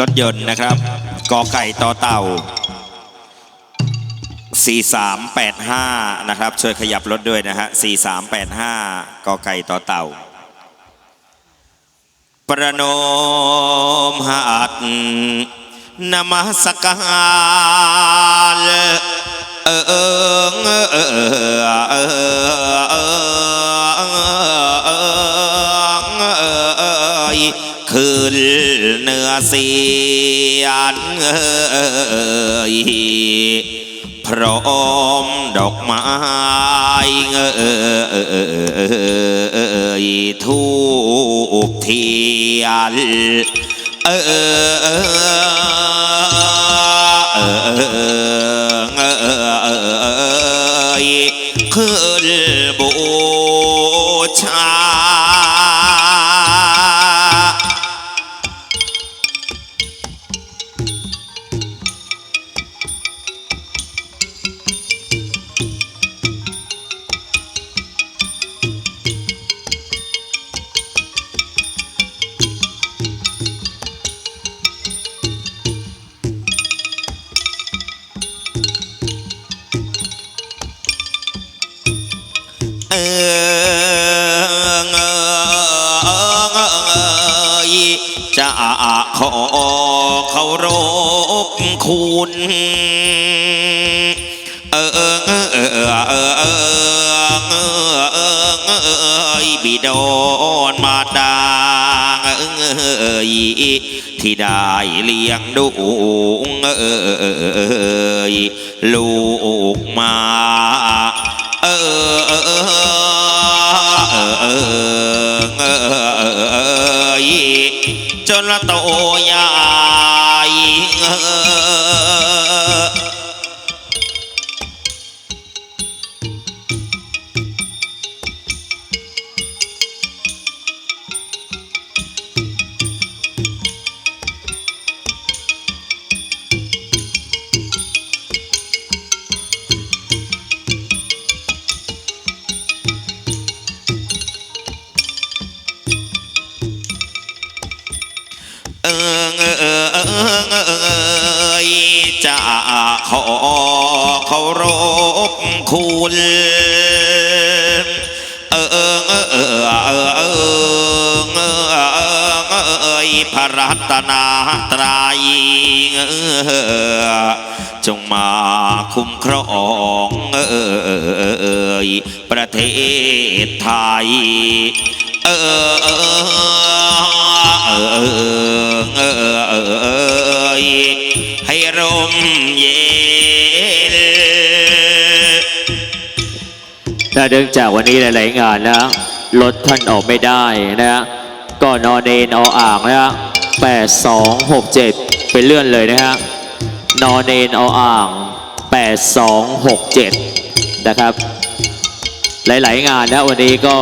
รถยนต์นะครับกอไก่ต่อเต่า 4385 นะครับ ช่วยขยับรถด้วยนะฮะ 4385 กอไก่ต่อเต่า ประนมหัดนมัสการเออเออเออเออ อเสียนเอยพร้อมดอกไม้เอยทูบเทียนเออ ยจะขอเคารพคุณเออเออเออเออเออเออเออบิดอนมาดาเอยที่ได้เลี้ยงดูเอยลูกมา จนละโตใหญ่เออ คุณเออเออเออเออเออเออเอยพระรัตนาตรัยจงมาคุ้มครองเอยประเทศไทยเออเออเออเออเออเออเออให้ร่มเย็น ถ้าเนื่องจากวันนี้หลาย ๆ งานนะรถท่านออกไม่ได้นะก็นอนเนนออ่างนะแปดสองหกเจ็ดไปเลื่อนเลยนะฮะนอนเนนออ่างแปดสองหกเจ็ดนะครับ หลาย ๆ งานนะวันนี้ก็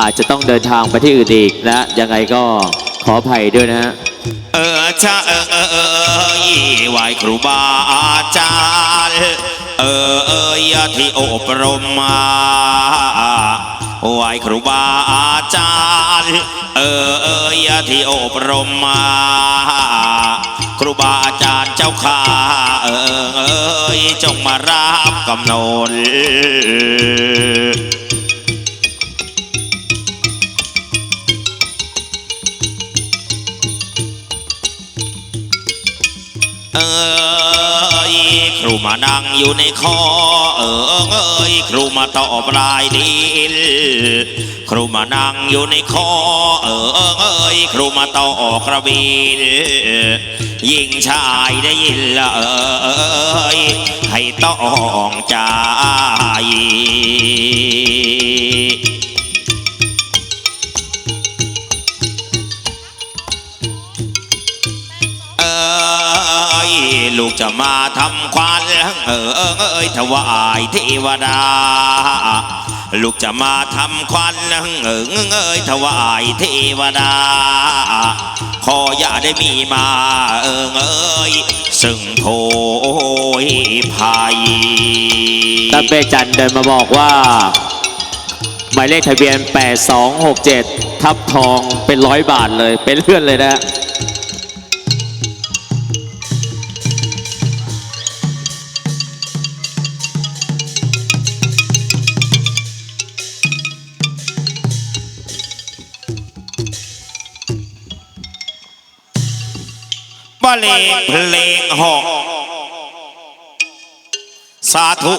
อาจจะต้องเดินทางไปที่อื่นอีกนะยังไงก็ขออภัยด้วยนะฮะเออชาเออเออเออไหวครูบาอาจารย์ เออเออที่อบรมมาไหวครูบาอาจารย์ เออเออที่อบรมมา ครูบาอาจารย์เจ้าข้าเออเออจงมารับกำนนเอย ครูมานั่งอยู่ในคอเออเอ้ยครูมาตอบลายดินครูมานั่งอยู่ในคอเออเอ้ยครูมาต่อกระบินยิ่งชายได้ยินละเอยให้ต้องใจ จะมาทำควันเออเอ้ยถวายเทวดา ลูกจะมาทำควันเออเอ้ยถวายเทวดา ขออย่าได้มีมาเออเอ้ยซึ่งโพยภัยตาเป้จันเดินมาบอกว่าหมายเลขทะเบียน 8267 ทับทองเป็นร้อยบาทเลย เป็นเลื่อนเลยนะ เลงเพลงหอกสาธุ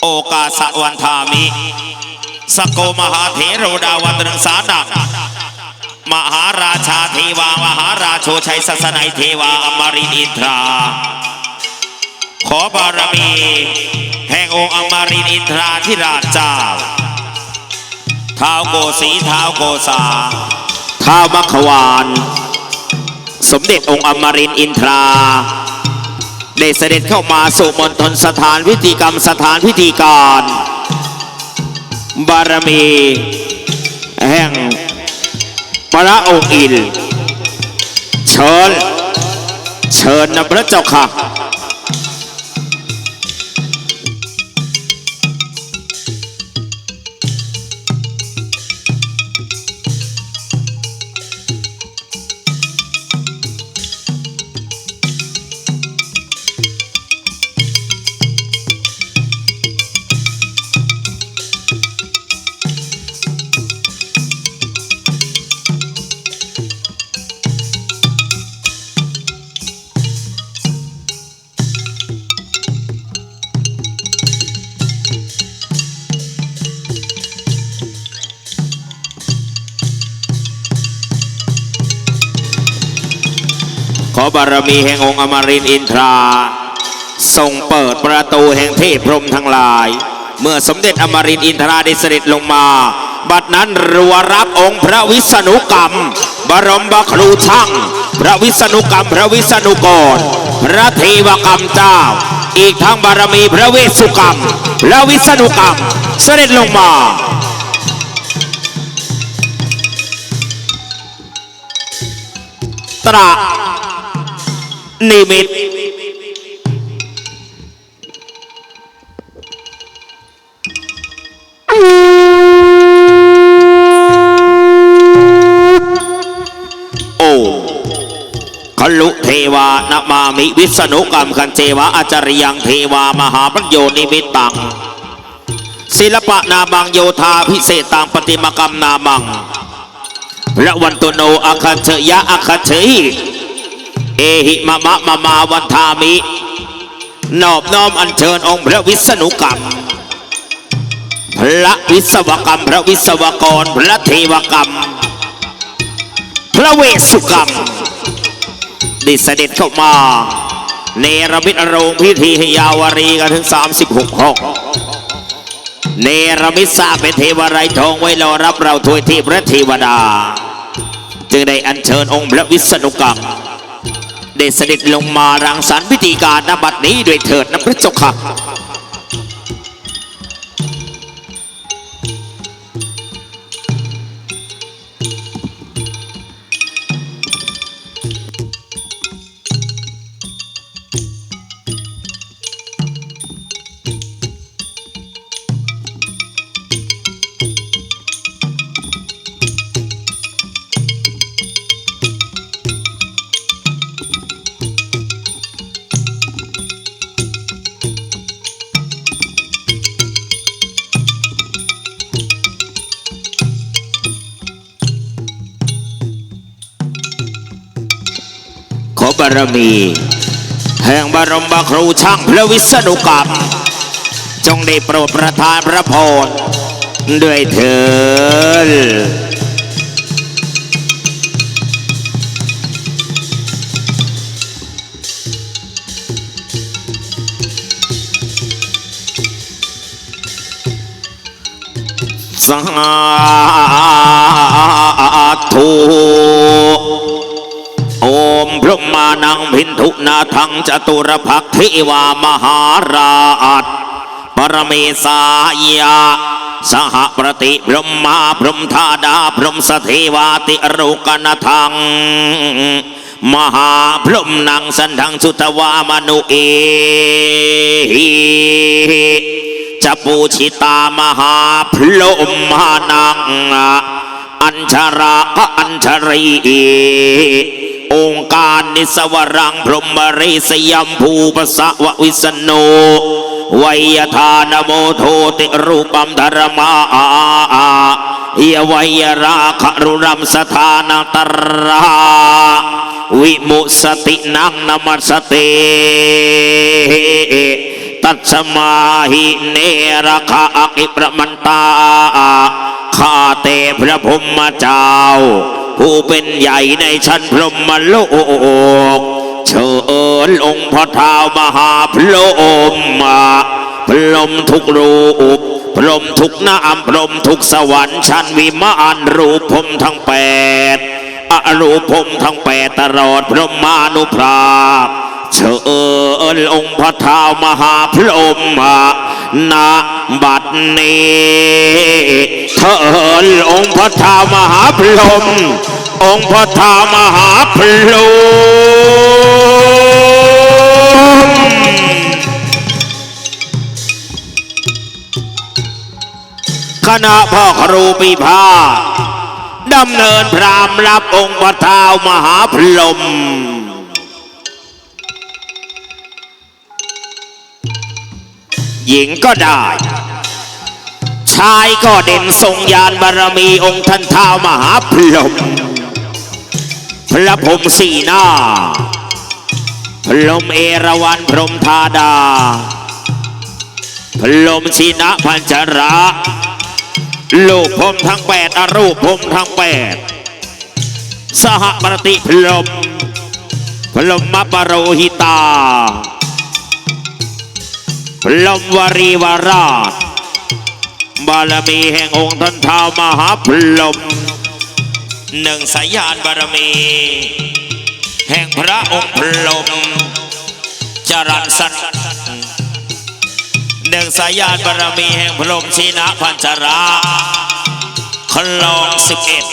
โอกาสวันธามิสกโกมหาเถโรดาวันตรึงสาดังมหาราชาเทวามหาราโชชัยสัสนัยเทวาอมรินอินทรา ขอบารมี แห่งองค์อมรินอินทราธิราชเจ้าท้าวโกสีท้าวโกษาท้าวมัขวาน สมเด็จองค์อมรินอินทราได้เสด็จเข้ามาสู่มณฑลสถานพิธีกรรมสถานพิธีการ บารมี แห่งพระองค์อินเชิญเชิญนะพระเจ้าค่ะ อบารมีแห่งองค์อมรินอินทราทรงเปิดประตูแห่งเทพพรมทั้งหลาย เมื่อสมเด็จอมรินอินทราได้เสด็จลงมา บัดนั้นรัวรับองค์พระวิษณุกรรม บรมบครูช่าง พระวิษณุกรรม พระวิษณุกร พระเทวกรรมเจ้า อีกทั้งบารมีพระเวสสุกรรม พระวิษณุกรรม เสด็จลงมาตระ นิมิต โอ้ขลุเทวานามามิวิษณุกรรมคันเจวะอาจาริยังเทวามหาปัญโยนิมิตตัง ศิลปะนาบังโยธาพิเศษตังปฏิมากรรมนามังพระวันตุโนอาคันเชยะอาคันเชย เอหิมะมะมะมาวันทามิ นอบน้อมอัญเชิญองค์พระวิษณุกรรม พระวิศวกรรม พระวิศวกร พระเทวกรรม พระเวสสุกรรมได้เสด็จเข้ามา เนรมิตโรงพิธีให้ยาวรีกันถึง 36ห้องเนรมิตสร้างเป็นเทวไรทองไว้รอรับเราทวยเทพและเทวดา จึงได้อัญเชิญองค์พระวิษณุกรรม ได้เสด็จลงมารังสรรค์พิธีการนบัดนี้ด้วยเถิดนะพระเจ้าค่ะารมี แห่งบรมบครูช่างพระวิษณุกรรม จงได้โปรดประทานพระพรด้วยเถิดสา นังพินทุนาทังจตุรพักเทวามหาราชปรเมสายาสหประติพรหมาพรมธาดาพรมสเทวาติรุกนทัง มหาพรมนังสันทังสุตวามนุเอหิจะปูชิตามหาพรหมานังอัญชราอัญชรี องค์การนิสวรังพรหมเรสยมภูปสะวะวิสโนวัยทานโมโทติรูปัมธรมาเยวัยราคารุรัมสถานตราวิมุสตินังนมัสเตตัสมาหิเนรคาอิประมันตา ข้าแต่พระพรหมเจ้า ผู้เป็นใหญ่ในชั้นพรหมโลก เชิญองค์พระเท้ามหาพรหมมาพรหมทุกรูปพรหมทุกนามพรหมทุกสวรรค์ชั้นวิมานรูปพรหมทั้งแปดอรูปพรหมทั้งแปดตลอดพรหมานุภาพ เชิญองค์พระเท้ามหาพรหมมาณบัดนี้เชิญองค์พระเท้ามหาพรหมองค์พระเท้ามหาพรหมคณะพ่อครูปีพาทดำเนินพรามรับองค์พระเท้ามหาพรหม หญิงก็ได้ ชายก็เด่นทรงยานบารมีองค์ท่านเท้ามหาพรหมพระพรมสีหน้า พรหมเอราวัณพรหมธาดา พรหมชินะพัญจระลูกพรมทั้งแปดอรูปพรมทั้งแปดสหปฏิพรหมพรหมปโรหิตา พรหมวรีวราชบารมีแห่งองค์ท่านท้ามหาพรหมหนึ่งสายานบารมี แห่งพระองค์พรหมจรันสัตหนึ่งสายานบารมีแห่งพรหมชีนะพันจราคลองสิบเอ็ด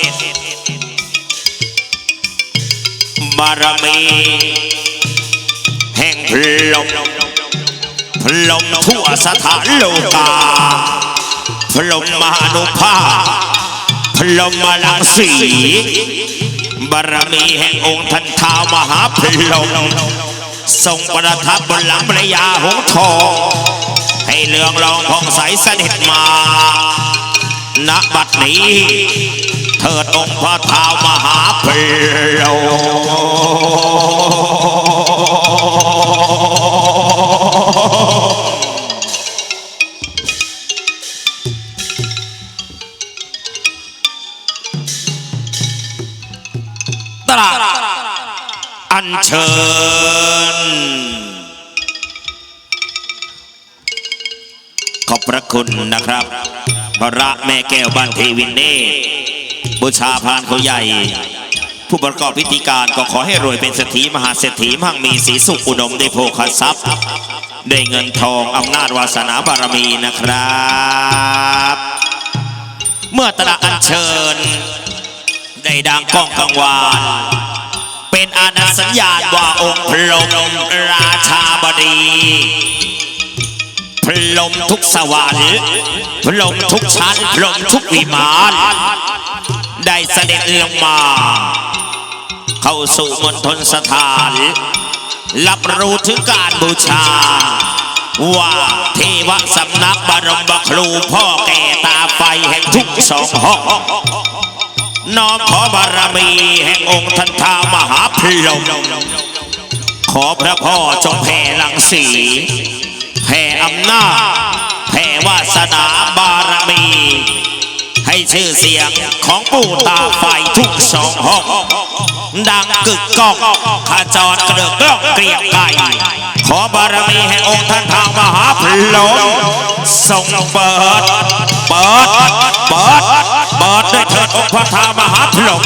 บารมี แห่งพลม พลมทั่วสถานโลกาพลมมหานุภาพพลมมาลังสีบารมีแห่งองค์ท่านท้าวมหาพลมทรงประทับบนหลังพระยาหงส์ทองให้เลืองรองผ่องใสเสด็จมาณบัดนี้ เถิดองค์พระท้าวมหาพลม เชิญ ขอบพระคุณนะครับ พระแม่แก้วบ้านเทวินเน่บูชาพานเขาใหญ่ ผู้ประกอบพิธีการก็ขอให้รวยเป็นเศรษฐีมหาเศรษฐีมั่งมีสีสุขอุดมได้โภคทรัพย์ ได้เงินทองอำนาจวาสนาบารมีนะครับ เมื่อตระอัญเชิญ ได้ดังก้องกังวาน เป็นอาณาสัญญาณว่าองค์พรหมราชาบดีพรหมทุกสวรรค์พรหมทุกชั้นพรหมทุกวิมานได้เสด็จลงมา เข้าสู่มณฑลสถาน รับรู้ถึงการบูชา ว่าเทวสำนักบรมครูพ่อแก่ตาไฟแห่งทุกสองห้อง น้อมขอบารมีแห่งองค์ทันทามหาพรหมขอพระพ่อจงแผ่ลังสีแผ่อำนาจแผ่วาสนาบารมี ให้ชื่อเสียงของปู่ตาไฟทุกสองห้องดังกึกก้องขจรกระเดือกล้องเกลียงไก่ขอบารมีแห่งองค์ท่านทางมหาพลมทรงเปิด เปิด เปิด เปิดด้วยเถิดองค์พระทามหาพลม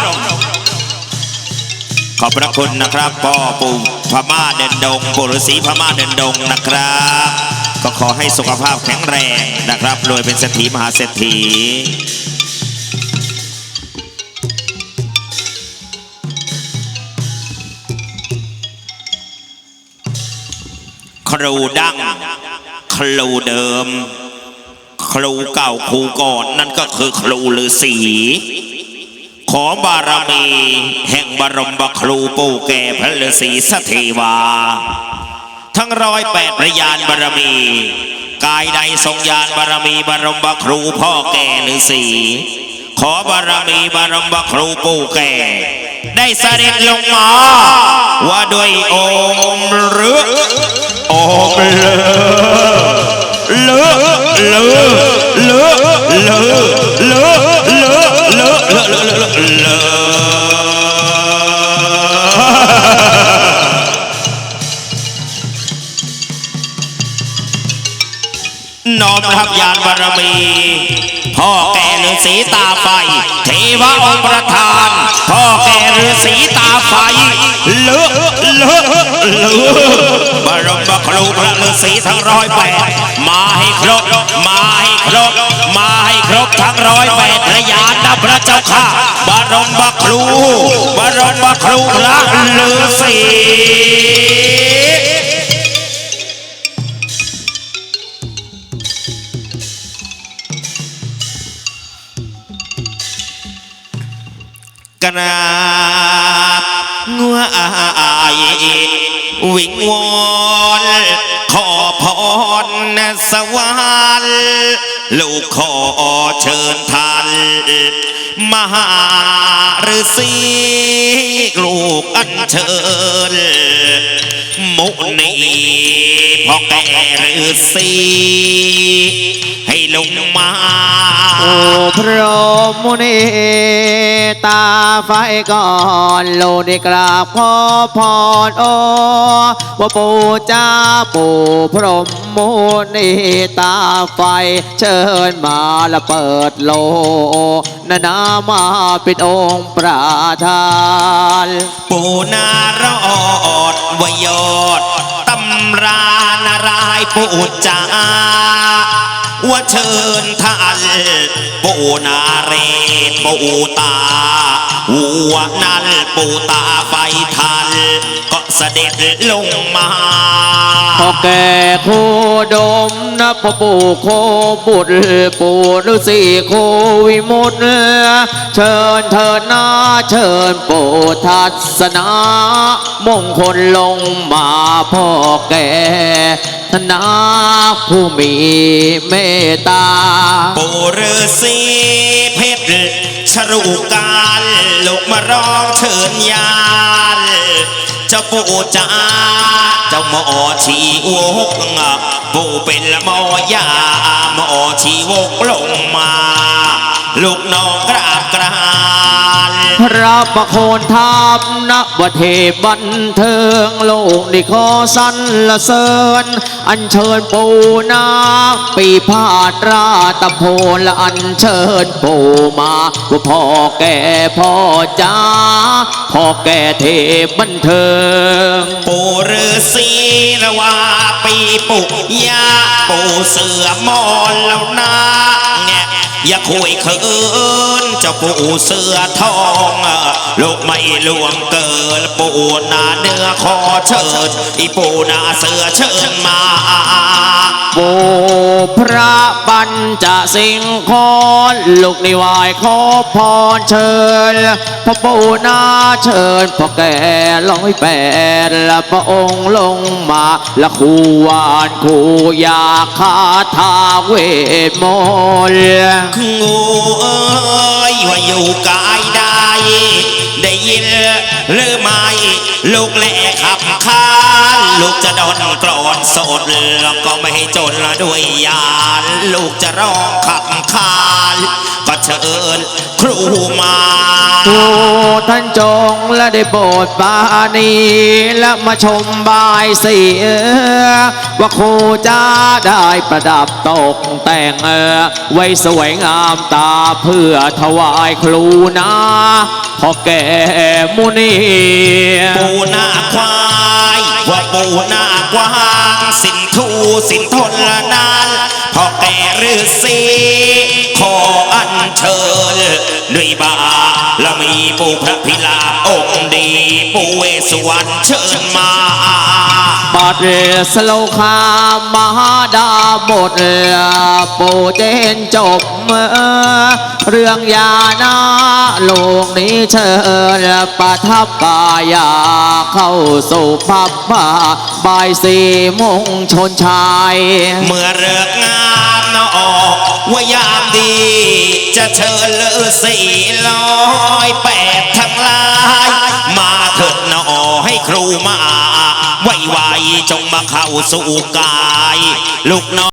ขอบพระคุณนะครับพ่อปู่พม่าเดินดงปู่ฤาษีพม่าเดินดงนะครับ ก็ขอให้สุขภาพแข็งแรงนะครับรวยเป็นเศรษฐีมหาเศรษฐีครูดั้งครูเดิม ครูเก่าครูก่อนนั่นก็คือครูฤาษีขอบารมี แห่งบรมบครูปู่แก่พระฤาษีสเทวา ทั้งร้อยแปดพระยานบารมี กายใดทรงยานบารมีบรมบครูพ่อแก่ฤาษีขอบารมีบรมบครูปู่แก่ ได้เสด็จลงมา ว่าด้วยองค์หรือองค์ เลอะเลอะเลอะเลอะเลอะเลอะเลอะเลอะเลอะเลอะเลอะน้อมรับยานบารมี แก่ฤาษีตาไฟ เทวะองค์ประธาน พ่อแก่ฤาษีตาไฟเลอะเลอะเลอะบรมครูพระฤาษีทั้งร้อยแปดมาให้ครบมาให้ครบมาให้ครบทั้งร้อยแปดพระยานนะพระเจ้าค่ะบรมครูบรมครูพระฤาษี กราบงัวอายวิงวอนขอพรนสวรรค์ลูกขอเชิญท่านมหาฤาษีลูกอัญเชิญมุน พ่อแก่ฤาษีให้ลงมา โอ้พระมุนีตาไฟก่อนโลกได้กราบขอพรโอว่าปู่จ้าปู่พรหมมุนีตาไฟเชิญมาและเปิดโลนานามาเป็นองค์ประธาน ปูนารอดวยอดตำรานารายปูจาว่าเชิญท่านปูนาเรศปูตาวัวนั้นปูตาไฟทันก็ เสด็จลงมาพ่อแก่โคดมนะพ่อปู่โคบุตรปู่ฤาษีโควิมุตติเชิญเถิดนาเชิญปู่ทัศนามงคลลงมาพ่อแก่ธนาผู้มีเมตตาปูฤาษีเพชรชรุการลูกมาร้องเชิญยานเจ้าปู่จ้าเจ้าหมอชีวกปู่เป็นละหมอยาหมอชีวกลงมา ลูกน้องกราบกรา ระประโคนทัพนวเทพบันเทิงโลกได้ขอสรรเสริญ อัญเชิญปูนาปีพาดราตะโพนและอัญเชิญปูมาว่าพ่อแก่พ่อจ้าพ่อแก่เทพบันเทิง ปู่ฤาษีละว่าปีปุกยาปู่เสือมอนแล้วนะแงะอย่าคุยเขิน เจ้าปู่เสื้อทองลูกไม่ลวงเกินปู่นาเนื้อขอเชิญอีปู่นาเสื้อเชิญมาปู่พระปัญจสิงคอนลูกนิวายขอพรเชิญพระปู่นาเชิญพ่อแก่ร้อยแปดละพระองค์ลงมาและคูวานคูยาคาทาเวทมนต์งูเอ้ยว่าอยู่กายได้ ได้ยินหรือไม่ลูกแหลขับ ลูกจะโดนกรอนสดแล้วก็ไม่ให้จนด้วยยานลูกจะร้องขับคานก็เชิญครูมาครูท่านจงและได้โปรดปรานีและมาชมบายสีเออว่าครูจะได้ประดับตกแต่งเออไว้สวยงามตาเพื่อถวายครูนะพ่อแก่มุนีปูหน้าควายว่าปูหน้ากว้างสินทูสินทนละนาน พ่อแก่ฤาษีขออัญเชิญด้วยบาและมีปู่พระพิลาองค์ดีปู่เวสสุวรรณเชิญมาบัดสโลคามหาดาบทปูเจนจบเรื่องยานาลูกนี้เชิญประทับกายาเข้าสู่พับบาบายสีมงชนชาย เมื่อเลิกงานนออกว่ายามดี จะเชิญเลือสีลอยแปดทั้งลาย มาเถิดนอให้ครูมาไวๆจงมาเข้าสู่กาย ลูกน้อง